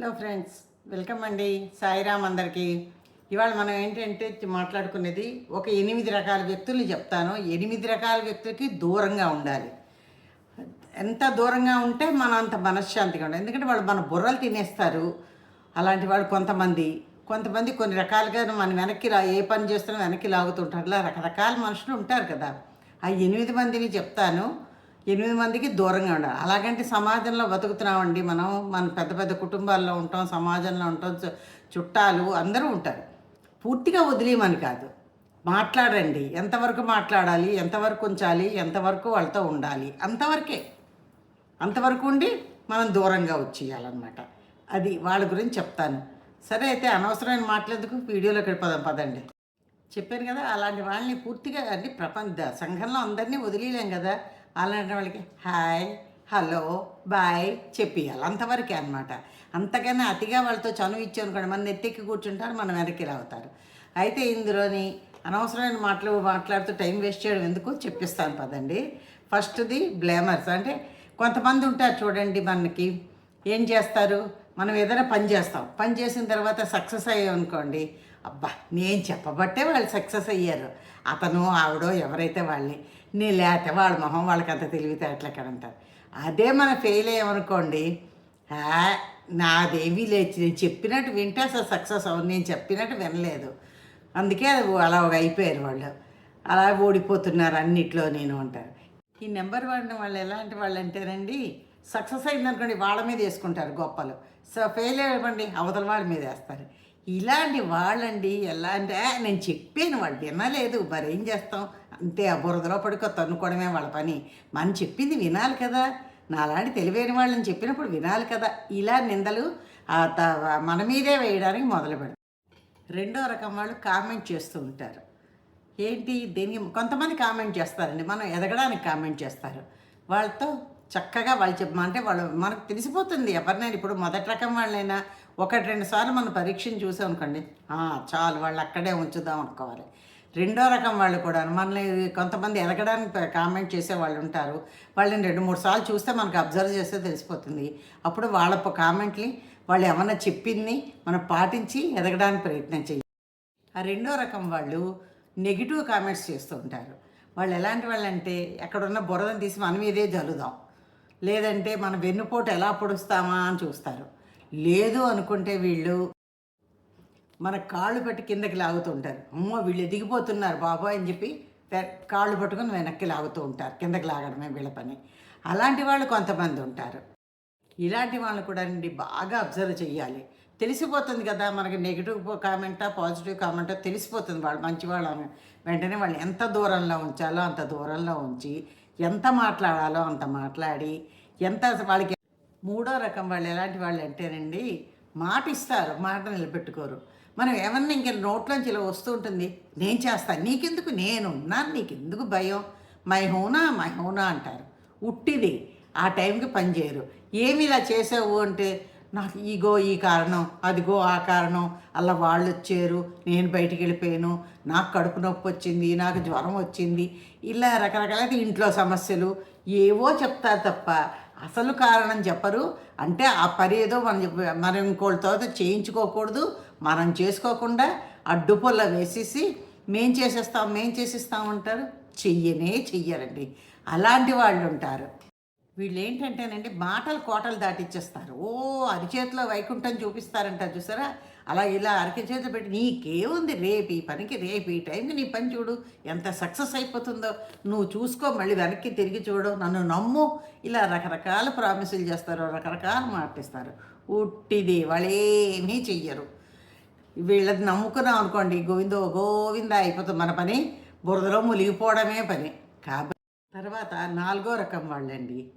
Hello friends welcome అండి సాయిరామ్ అందరికీ. ఇవాళ మనం ఏంటంటే మాట్లాడుకునేది ఒక ఎనిమిది రకాల వ్యక్తుల్ని చెప్తాను. ఎనిమిది రకాల వ్యక్తులకి దూరంగా ఉండాలి. ఎంత దూరంగా ఉంటే మనం అంత మనశ్శాంతిగా ఉండాలి. ఎందుకంటే వాళ్ళు మన బుర్రలు తినేస్తారు. అలాంటి వాళ్ళు కొంతమంది కొంతమంది కొన్ని రకాలుగా మన వెనక్కి రా ఏ పని చేస్తున్నా వెనక్కి లాగుతుంటారు. అలా రకరకాల మనుషులు ఉంటారు కదా. ఆ ఎనిమిది మందిని చెప్తాను. ఎనిమిది మందికి దూరంగా ఉండాలి. అలాగంటే సమాజంలో బతుకుతున్నామండి మనం. మన పెద్ద పెద్ద కుటుంబాల్లో ఉంటాం సమాజంలో ఉంటాం చుట్టాలు అందరూ ఉంటారు. పూర్తిగా వదిలేయమని కాదు. మాట్లాడండి. ఎంతవరకు మాట్లాడాలి? ఎంతవరకు ఉంచాలి? ఎంతవరకు వాళ్ళతో ఉండాలి? అంతవరకే. అంతవరకు ఉండి మనం దూరంగా వచ్చేయాలన్నమాట. అది వాళ్ళ గురించి చెప్తాను. సరే అయితే అనవసరమైన మాట్లాడేందుకు వీడియోలో ఇక్కడ పదం పదండి. చెప్పాను కదా అలాంటి వాళ్ళని పూర్తిగా అంటే ప్రపంచ సంఘంలో అందరినీ వదిలేయలేం కదా. అలాంటి వాళ్ళకి హాయ్ హలో బాయ్ చెప్పియాలి. అంతవరకే అనమాట అంతకన్నా అతిగా వాళ్ళతో చనువు ఇచ్చానుకోండి మన నెత్తెక్కి కూర్చుంటారు మనం వెనక్కి రావుతారు. అయితే ఇందులోని అనవసరమైన మాటలు మాట్లాడుతూ టైం వేస్ట్ చేయడం ఎందుకు? చెప్పిస్తాను పదండి. ఫస్ట్ది బ్లేమర్స్. అంటే కొంతమంది ఉంటారు చూడండి మనకి ఏం చేస్తారు? మనం ఏదైనా పని చేస్తాం. పని చేసిన తర్వాత సక్సెస్ అయ్యాం అనుకోండి అబ్బా నేను చెప్పబట్టే వాళ్ళు సక్సెస్ అయ్యారు. అతను ఆవిడో ఎవరైతే వాళ్ళని నేను లేత వాళ్ళ మొహం వాళ్ళకి అంత తెలివితేటలు ఎక్కడ అంటారు అదే మనం ఫెయిల్ అయ్యామనుకోండి నాదేమీ లేచి నేను చెప్పినట్టు వింటే అసలు సక్సెస్ అవ్వను నేను చెప్పినట్టు వినలేదు. అందుకే అది అలా ఒక అయిపోయారు వాళ్ళు. అలా ఓడిపోతున్నారు అన్నిట్లో నేను అంటారు. ఈ నెంబర్ వాడిన వాళ్ళు ఎలాంటి వాళ్ళు అంటేనండి సక్సెస్ అయిందనుకోండి వాళ్ళ మీద వేసుకుంటారు గొప్పలు. సో ఫెయిల్ అవ్వండి అవతల వాళ్ళ మీద వేస్తారు. ఇలాంటి వాళ్ళండి ఎలా అంటే నేను చెప్పాను వాళ్ళు వినలేదు. మరి ఏం చేస్తాం? అంతే ఆ బురదలో పడుకో తన్నుకోవడమే వాళ్ళ పని. మనం చెప్పింది వినాలి కదా. నాలాంటి తెలివైన వాళ్ళని చెప్పినప్పుడు వినాలి కదా. ఇలా నిందలు మన మీదే వేయడానికి మొదలు పెడతారు. రెండో రకం వాళ్ళు కామెంట్ చేస్తూ ఉంటారు. ఏంటి దీనికి కొంతమంది కామెంట్ చేస్తారండి. మనం ఎదగడానికి కామెంట్ చేస్తారు. వాళ్ళతో చక్కగా వాళ్ళు చెప్పమంటే వాళ్ళు మనకు తెలిసిపోతుంది ఎవరినైనా. ఇప్పుడు మొదటి రకం వాళ్ళైనా ఒకటి రెండు సార్లు మనం పరీక్షను చూసాం అనుకోండి చాలు వాళ్ళు అక్కడే ఉంచుదాం అనుకోవాలి. రెండో రకం వాళ్ళు కూడా మనల్ని కొంతమంది ఎదగడానికి కామెంట్ చేసే వాళ్ళు ఉంటారు. వాళ్ళని రెండు మూడు సార్లు చూస్తే మనకు అబ్జర్వ్ చేస్తే తెలిసిపోతుంది. అప్పుడు వాళ్ళ కామెంట్ని వాళ్ళు ఏమన్నా చెప్పింది మనం పాటించి ఎదగడానికి ప్రయత్నం చేయాలి ఆ రెండో రకం వాళ్ళు నెగిటివ్ కామెంట్స్ చేస్తూ ఉంటారు. వాళ్ళు ఎలాంటి వాళ్ళు అంటే ఎక్కడున్న బురదను తీసి మన మీదే జల్లుదాం. లేదంటే మన వెన్నుపోటు ఎలా పొడుస్తామా అని చూస్తారు. లేదు అనుకుంటే వీళ్ళు మన కాళ్ళు పెట్టి కిందకి లాగుతూ ఉంటారు. అమ్మో వీళ్ళు ఎదిగిపోతున్నారు బాబోయ్ అని చెప్పి కాళ్ళు పట్టుకొని వెనక్కి లాగుతూ ఉంటారు. కిందకి లాగడమే వీళ్ళ పని. అలాంటి వాళ్ళు కొంతమంది ఉంటారు. ఇలాంటి వాళ్ళు కూడా అండి బాగా అబ్జర్వ్ చేయాలి తెలిసిపోతుంది కదా మనకి నెగిటివ్ కామెంటా పాజిటివ్ కామెంటా తెలిసిపోతుంది. వాళ్ళు మంచివాళ్ళని వెంటనే వాళ్ళు ఎంత దూరంలో ఉంచాలో అంత దూరంలో ఉంచి ఎంత మాట్లాడాలో అంత మాట్లాడి ఎంత వాళ్ళకి మూడో రకం వాళ్ళు ఎలాంటి వాళ్ళు అంటేనండి మాట ఇస్తారు మాట నిలబెట్టుకోరు. మనం ఏమన్నా ఇంక నోట్లోంచి ఇలా వస్తూ ఉంటుంది నేను చేస్తాను నీకెందుకు నేను? ఉన్నాను నీకెందుకు భయం? మై హోనా మై హోనా అంటారు. ఉట్టిది. ఆ టైంకి పనిచేయరు ఏమి ఇలా చేసావు? అంటే నాకు ఈగో ఈ కారణం అదిగో ఆ కారణం అలా వాళ్ళు వచ్చారు నేను బయటికి వెళ్ళిపోయాను నాకు కడుపు నొప్పి వచ్చింది నాకు జ్వరం వచ్చింది ఇలా రకరకాల ఇంట్లో సమస్యలు ఏవో చెప్తారు తప్ప అసలు కారణం చెప్పరు. అంటే ఆ పని ఏదో మనం చెప్ప- మనం ఇంకోళ్ళతో చేయించుకోకూడదు. మనం చేసుకోకుండా అడ్డుపొల్ల వేసేసి మేం చేసేస్తాం మేం చేసేస్తాం అంటారు. చెయ్యనే చెయ్యరండి. అలాంటి వాళ్ళు ఉంటారు. వీళ్ళు ఏంటంటేనండి మాటలు కోటలు దాటిచ్చేస్తారు. ఓ అరిచేతిలో వైకుంఠం చూపిస్తారంట చూసారా? అలా ఇలా అరటి పెట్టి నీకేముంది? రేపు ఈ పనికి రేపు ఈ టైంకి నీ పని చూడు. ఎంత సక్సెస్ అయిపోతుందో. నువ్వు చూసుకో మళ్ళీ వెనక్కి తిరిగి చూడు. నన్ను నమ్ము. ఇలా రకరకాల ప్రామిసులు చేస్తారు రకరకాల మాటిస్తారు. ఉట్టిది వాళ్ళేమీ చెయ్యరు. వీళ్ళది నమ్ముకున్నాం అనుకోండి. గోవిందో గోవింద అయిపోతుంది మన పని. బురదలో మునిగిపోవడమే పని. కాబట్టి తర్వాత నాలుగో రకం వాళ్ళండి.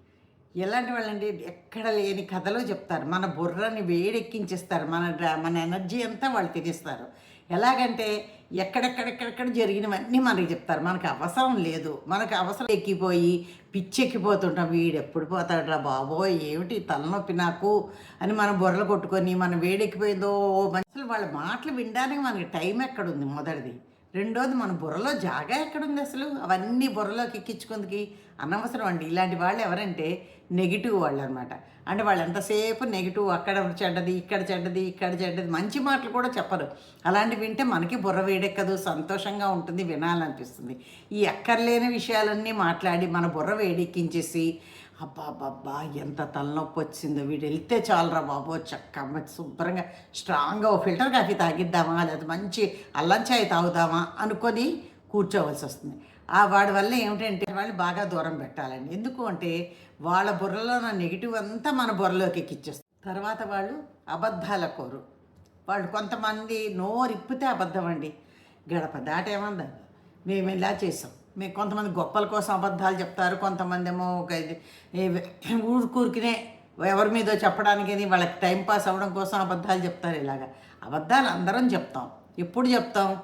ఎలాంటి వాళ్ళండి? ఎక్కడ లేని కథలు చెప్తారు. మన బుర్రని వేడెక్కించేస్తారు. మన మన ఎనర్జీ అంతా వాళ్ళు తినేస్తారు. ఎలాగంటే ఎక్కడెక్కడెక్కడెక్కడ జరిగినవన్నీ మనకి చెప్తారు. మనకు అవసరం లేదు. మనకు అవసరం ఎక్కిపోయి పిచ్చెక్కిపోతుంటాం. వీడు ఎప్పుడు పోతాడురా బాబోయ్ ఏమిటి తలనొప్పి నాకు అని మనం బుర్రలు కొట్టుకొని మనం వేడెక్కిపోయిందో మనుషులు వాళ్ళ మాటలు వినడానికి మనకి టైం ఎక్కడుంది మొదటిది? రెండోది మన బుర్రలో జాగా ఎక్కడుంది అసలు? అవన్నీ బుర్రలోకి ఎక్కించుకుందికి అనవసరం అండి. ఇలాంటి వాళ్ళు ఎవరంటే నెగిటివ్ వాళ్ళు అనమాట అంటే వాళ్ళు ఎంతసేపు నెగిటివ్ అక్కడ చెడ్డది ఇక్కడ చెడ్డది ఇక్కడ చెడ్డది మంచి మాటలు కూడా చెప్పరు. అలాంటివి వింటే మనకి బుర్ర వేడెక్కదు సంతోషంగా ఉంటుంది వినాలనిపిస్తుంది. ఈ అక్కర్లేని విషయాలన్నీ మాట్లాడి మన బుర్ర వేడెక్కించేసి అబ్బా అబ్బా ఎంత తలనొప్పి వచ్చిందో వీడు వెళ్తే చాలరా బాబు చక్క శుభ్రంగా స్ట్రాంగ్గా ఫిల్టర్ కాఫీ తాగిద్దామా లేదా మంచి అల్లం చాయ్ తాగుదామా అనుకొని కూర్చోవలసి వస్తుంది. ఆ వాడి వల్ల ఏమిటంటే వాళ్ళు బాగా దూరం పెట్టాలండి. ఎందుకు అంటే వాళ్ళ బుర్రలో ఉన్న నెగిటివ్ అంతా మన బుర్రలోకి ఎక్కిచ్చేస్తుంది. తర్వాత వాళ్ళు అబద్ధాల కోరు. వాళ్ళు కొంతమంది నోరిప్పితే అబద్ధం అండి. గడప దాటేమందా? మేము ఇలా చేసాం. మీకు కొంతమంది గొప్పల కోసం అబద్ధాలు చెప్తారు కొంతమంది ఏమో ఒక ఊరుకూరికినే ఎవరి మీదో చెప్పడానికి వాళ్ళకి టైం పాస్ అవ్వడం కోసం అబద్ధాలు చెప్తారు ఇలాగా. అబద్ధాలు అందరం చెప్తాం. ఎప్పుడు చెప్తాం?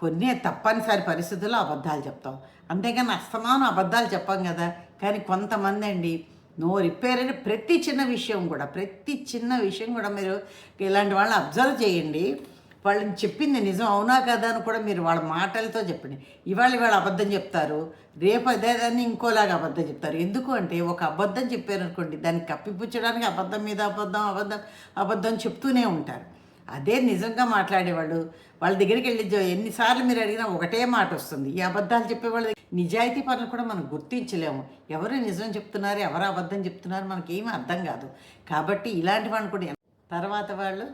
కొన్ని తప్పనిసరి పరిస్థితుల్లో అబద్ధాలు చెప్తాం. అంతేగాని అస్తమానం అబద్ధాలు చెప్పాం కదా. కానీ కొంతమంది అండి నోరిప్పారని ప్రతి చిన్న విషయం కూడా ప్రతి చిన్న విషయం కూడా మీరు ఇలాంటి వాళ్ళని అబ్జర్వ్ చేయండి. వాళ్ళని చెప్పింది నిజం అవునా కదా అని కూడా మీరు వాళ్ళ మాటలతో చెప్పండి. ఇవాళ ఇవాళ అబద్ధం చెప్తారు రేపు అదే దాన్ని ఇంకోలాగా అబద్ధం చెప్తారు. ఎందుకు అంటే ఒక అబద్ధం చెప్పారనుకోండి దాన్ని కప్పిపుచ్చడానికి అబద్ధం మీద అబద్ధం అబద్ధం అబద్ధం చెప్తూనే ఉంటారు. అదే నిజంగా మాట్లాడేవాళ్ళు వాళ్ళ దగ్గరికి వెళ్ళి ఎన్నిసార్లు మీరు అడిగినా ఒకటే మాట వస్తుంది. ఈ అబద్ధాలు చెప్పేవాళ్ళ నిజాయితీ పనులు కూడా మనం గుర్తించలేము. ఎవరు నిజం చెప్తున్నారు ఎవరు అబద్ధం చెప్తున్నారు మనకేమీ అర్థం కాదు. కాబట్టి ఇలాంటి వాళ్ళు కూడా తర్వాత వాళ్ళు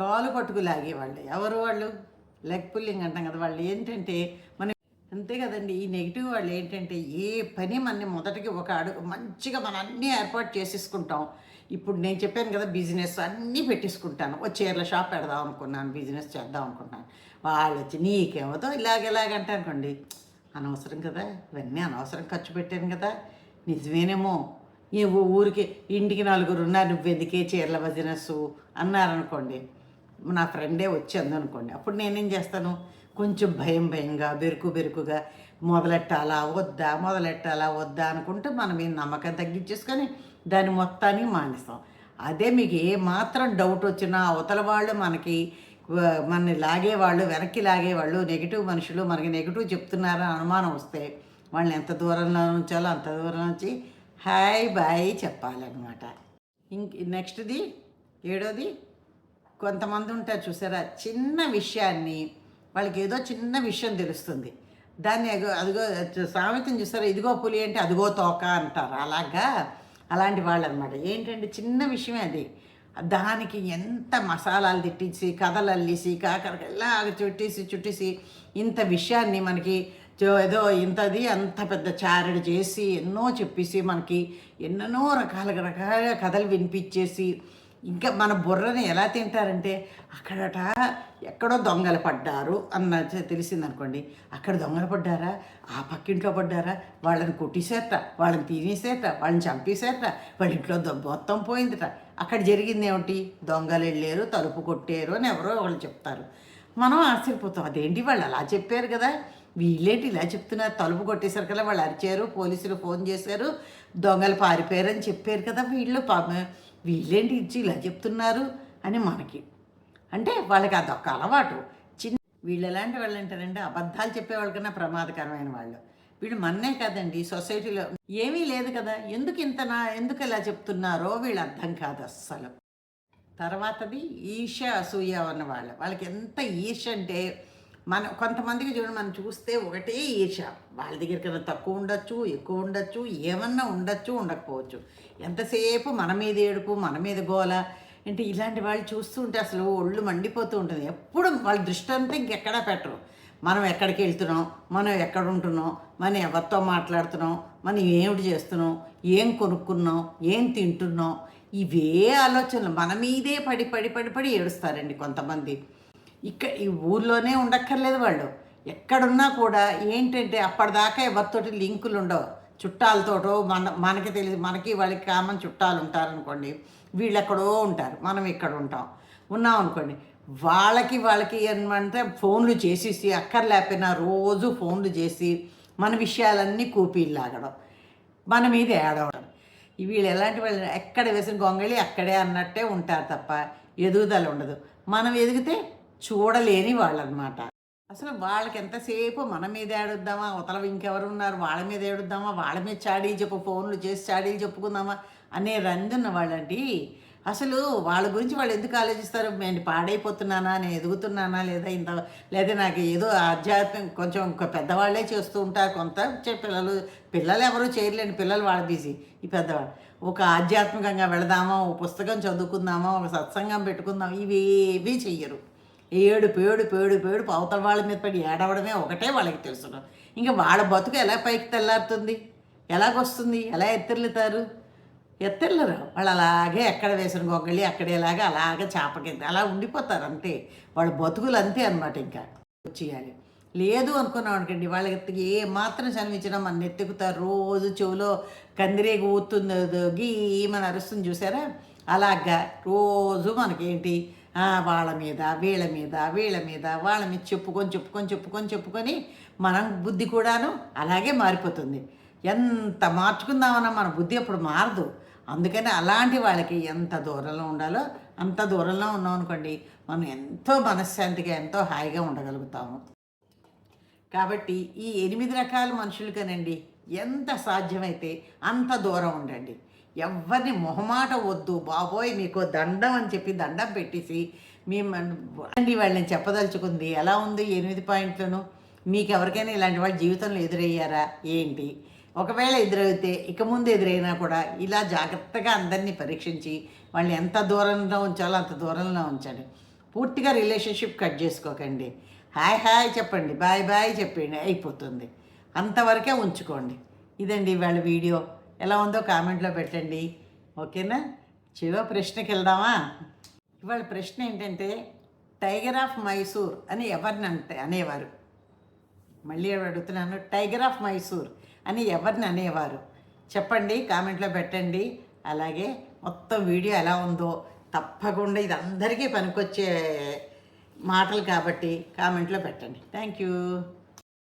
కాలు పట్టుకు లాగేవాళ్ళు. ఎవరు వాళ్ళు? లెగ్ పుల్లింగ్ అంటాం కదా వాళ్ళు. ఏంటంటే మనం అంతే కదండి. ఈ నెగిటివ్ వాళ్ళు ఏంటంటే ఏ పని మన మొదటికి ఒక అడుగు మంచిగా మనం అన్నీ ఏర్పాటు చేసేసుకుంటాం. ఇప్పుడు నేను చెప్పాను కదా బిజినెస్ అన్నీ పెట్టేసుకుంటాను. ఓ చీరల షాప్ పెడదాం అనుకున్నాను బిజినెస్ చేద్దాం అనుకున్నాను. వాళ్ళు వచ్చి నీకేమవుతో ఇలాగ ఇలాగంటే అనుకోండి అనవసరం కదా ఇవన్నీ అనవసరం ఖర్చు పెట్టాను కదా నిజమేనేమో. ఈ ఊరికి ఇంటికి నలుగురు ఉన్నారు నువ్వెందుకే చీరల బిజినెస్ అన్నారనుకోండి నా ఫ్రెండే వచ్చింది అనుకోండి. అప్పుడు నేనేం చేస్తాను? కొంచెం భయం భయంగా బెరుకు బెరుకుగా మొదలెట్టాలా వద్దా మొదలెట్టాలా వద్దా అనుకుంటూ మనం ఏం నమ్మకం తగ్గించేసుకొని దాన్ని మొత్తాన్ని మానేస్తాం. అదే మీకు ఏ మాత్రం డౌట్ వచ్చినా అవతల వాళ్ళు మనకి మన మనని లాగేవాళ్ళు వెనక్కి లాగేవాళ్ళు నెగిటివ్ మనుషులు మనకి నెగిటివ్ చెప్తున్నారని అనుమానం వస్తే వాళ్ళని ఎంత దూరంలో ఉంచాలో అంత దూరం నుంచి హాయ్ బాయ్ చెప్పాలన్నమాట. ఇంక నెక్స్ట్ది ఏడోది? కొంతమంది ఉంటారు చూసారా? చిన్న విషయాన్ని వాళ్ళకి ఏదో చిన్న విషయం తెలుస్తుంది. దాన్ని అగో అదిగో సామెతను చూసారా? ఇదిగో పులి అంటే అదిగో తోక అంటారు. అలాగా? అలాంటి వాళ్ళు అనమాట ఏంటంటే చిన్న విషయమే అది. దానికి ఎంత మసాలాలు తిట్టించి కథలు అల్లిసి కాకరకాయలా చుట్టేసి చుట్టేసి ఇంత విషయాన్ని మనకి ఏదో ఇంతది అంత పెద్ద చారడి చేసి ఎన్నో చెప్పేసి మనకి ఎన్నెన్నో రకాల రకాల కథలు వినిపించేసి ఇంకా మన బుర్రని ఎలా తింటారంటే అక్కడట ఎక్కడో దొంగలు పడ్డారు అన్న తెలిసిందనుకోండి. అక్కడ దొంగలు పడ్డారా? ఆ పక్కింట్లో పడ్డారా? వాళ్ళని కొట్టేసేట వాళ్ళని తినేసేట వాళ్ళని చంపేసేట వాళ్ళ ఇంట్లో దొ- మొత్తం పోయిందిట. అక్కడ జరిగింది ఏమిటి? దొంగలు వెళ్ళారు తలుపు కొట్టారు అని ఎవరో వాళ్ళు చెప్తారు. మనం ఆశ్చర్యపోతాం అదేంటి వాళ్ళు అలా చెప్పారు కదా? వీళ్ళేంటి ఇలా చెప్తున్నారు? తలుపు కొట్టేశారు కదా వాళ్ళు అరిచారు పోలీసులు ఫోన్ చేశారు దొంగలు పారిపోయారని చెప్పారు కదా వీళ్ళు పాప. వీళ్ళేంటి ఇచ్చి ఇలా చెప్తున్నారు అని మనకి. అంటే వాళ్ళకి అదొక అలవాటు. చిన్న వీళ్ళు ఎలాంటి వాళ్ళు అంటారంటే అబద్ధాలు చెప్పేవాళ్ళకన్నా ప్రమాదకరమైన వాళ్ళు. వీళ్ళు మన్నే కదండి సొసైటీలో ఏమీ లేదు కదా. ఎందుకు ఇంత నా ఎందుకు ఇలా చెప్తున్నారో వీళ్ళు అర్థం కాదు అస్సలు. తర్వాతది ఈర్ష అసూయ ఉన్న వాళ్ళు. వాళ్ళకి ఎంత ఈర్ష అంటే మన కొంతమందికి చూడండి మనం చూస్తే ఒకటే ఈర్ష. వాళ్ళ దగ్గర కన్నా తక్కువ ఉండొచ్చు ఎక్కువ ఉండొచ్చు ఏమన్నా ఉండొచ్చు ఉండకపోవచ్చు. ఎంతసేపు మన మీద ఏడుపు మన మీద గోల? అంటే ఇలాంటి వాళ్ళు చూస్తుంటే అసలు ఒళ్ళు మండిపోతూ ఉంటుంది. ఎప్పుడు వాళ్ళ దృష్టి అంతా ఇంకెక్కడా పెట్టరు. మనం ఎక్కడికి వెళ్తున్నాం మనం ఎక్కడ ఉంటున్నాం మనం ఎవరితో మాట్లాడుతున్నాం మనం ఏమిటి చేస్తున్నాం ఏం కొనుక్కున్నాం ఏం తింటున్నాం? ఇవే ఆలోచనలు మన మీదే పడి పడి పడి పడి ఏడుస్తారండి కొంతమంది. ఇక్కడ ఈ ఊర్లోనే ఉండక్కర్లేదు వాళ్ళు. ఎక్కడున్నా కూడా ఏంటంటే అప్పటిదాకా ఎవరితోటి లింకులు ఉండవు. చుట్టాలతోటో మన మనకి తెలియదు మనకి వాళ్ళకి కామన్ చుట్టాలు ఉంటారనుకోండి వీళ్ళు ఎక్కడో ఉంటారు. మనం ఇక్కడ ఉంటాం. ఉన్నాం అనుకోండి. వాళ్ళకి వాళ్ళకి ఏమంటే ఫోన్లు చేసేసి అక్కర్లేకపోయినా రోజు ఫోన్లు చేసి మన విషయాలన్నీ కూపీలు లాగడం మన మీద ఏడవడం. వీళ్ళు ఎలాంటి వాళ్ళు ఎక్కడ వేసిన గొంగళి అక్కడే అన్నట్టే ఉంటారు తప్ప ఎదుగుదల ఉండదు. మనం ఎదిగితే చూడలేని వాళ్ళనమాట. అసలు వాళ్ళకి ఎంతసేపు మన మీద ఏడుద్దామా? అవతల ఇంకెవరు ఉన్నారు వాళ్ళ మీద ఏడుద్దామా? వాళ్ళ మీద చాడీలు చెప్పు ఫోన్లు చేసి చాడీలు చెప్పుకుందామా? అనే రంజున్న వాళ్ళండి అసలు వాళ్ళ గురించి వాళ్ళు ఎందుకు ఆలోచిస్తారు? నేను పాడైపోతున్నానా? నేను ఎదుగుతున్నానా? లేదా ఇంత లేదా నాకు ఏదో ఆధ్యాత్మిక కొంచెం పెద్దవాళ్ళే చేస్తూ ఉంటారు. కొంత పిల్లలు పిల్లలు ఎవరు చేయలేని పిల్లలు వాళ్ళ బిజీ ఈ పెద్దవాళ్ళు. ఒక ఆధ్యాత్మికంగా వెళదామా? ఒక పుస్తకం చదువుకుందామా? ఒక సత్సంగం పెట్టుకుందాం ఇవి ఏవి చెయ్యరు. ఏడు పేడు పేడు పేడు అవతల వాళ్ళ మీద పడి ఏడవడమే ఒకటే వాళ్ళకి తెలుసు ఇంకా వాళ్ళ బతుకు ఎలా పైకి తెల్లారుతుంది? ఎలాగొస్తుంది? ఎలా ఎత్తిర్లుతారు ఎత్తిర్లరు వాళ్ళు అలాగే ఎక్కడ వేసిన గొంగళి అక్కడేలాగా అలాగే చాపకింద అలా ఉండిపోతారు అంతే. వాళ్ళ బతుకులు అంతే అనమాట ఇంకా. వచ్చేయాలి లేదు అనుకున్నాం అనుకోండి వాళ్ళకి ఏ మాత్రం చనిపించినా మన ఎత్తుకుతారు రోజు చెవులో కందిరేగి ఊతుంది మన అరుస్తుంది చూసారా? అలాగా రోజు మనకేంటి? వాళ్ళ మీద వీళ్ళ మీద వీళ్ళ మీద వాళ్ళ మీద చెప్పుకొని చెప్పుకొని చెప్పుకొని చెప్పుకొని మనం బుద్ధి కూడాను అలాగే మారిపోతుంది. ఎంత మార్చుకుందామన్నా మన బుద్ధి అప్పుడు మారదు. అందుకని అలాంటి వాళ్ళకి ఎంత దూరంలో ఉండాలో అంత దూరంలో ఉన్నాం అనుకోండి మనం ఎంతో మనశ్శాంతిగా ఎంతో హాయిగా ఉండగలుగుతాము. కాబట్టి ఈ ఎనిమిది రకాల మనుషులకనండి ఎంత సాధ్యమైతే అంత దూరం ఉండండి. ఎవరిని మొహమాట వద్దు. బాబోయ్ మీకు దండం అని చెప్పి దండం పెట్టేసి మేము అండి వాళ్ళని చెప్పదలుచుకుంది. ఎలా ఉంది ఎనిమిది పాయింట్లను? మీకు ఎవరికైనా ఇలాంటి వాళ్ళ జీవితంలో ఎదురయ్యారా? ఏంటి? ఒకవేళ ఎదురైతే ఇక ముందు ఎదురైనా కూడా ఇలా జాగ్రత్తగా అందరినీ పరీక్షించి వాళ్ళని ఎంత దూరంలో ఉంచాలో అంత దూరంలో ఉంచండి. పూర్తిగా రిలేషన్షిప్ కట్ చేసుకోకండి. హాయ్ హాయ్ చెప్పండి. బాయ్ బాయ్ చెప్పండి. అయిపోతుంది. అంతవరకే ఉంచుకోండి. ఇదండి ఇవాళ వీడియో. ఎలా ఉందో కామెంట్లో పెట్టండి. ఓకేనా? చివరి ప్రశ్నకి వెళ్దామా? ఇవాళ ప్రశ్న ఏంటంటే టైగర్ ఆఫ్ మైసూర్ అని ఎవరిని అంటే అనేవారు. మళ్ళీ అడుగుతున్నాను? టైగర్ ఆఫ్ మైసూర్ అని ఎవరిని అనేవారు? చెప్పండి కామెంట్లో పెట్టండి. అలాగే మొత్తం వీడియో ఎలా ఉందో తప్పకుండా ఇది అందరికీ పనికొచ్చే మాటలు కాబట్టి కామెంట్లో పెట్టండి. Thank you.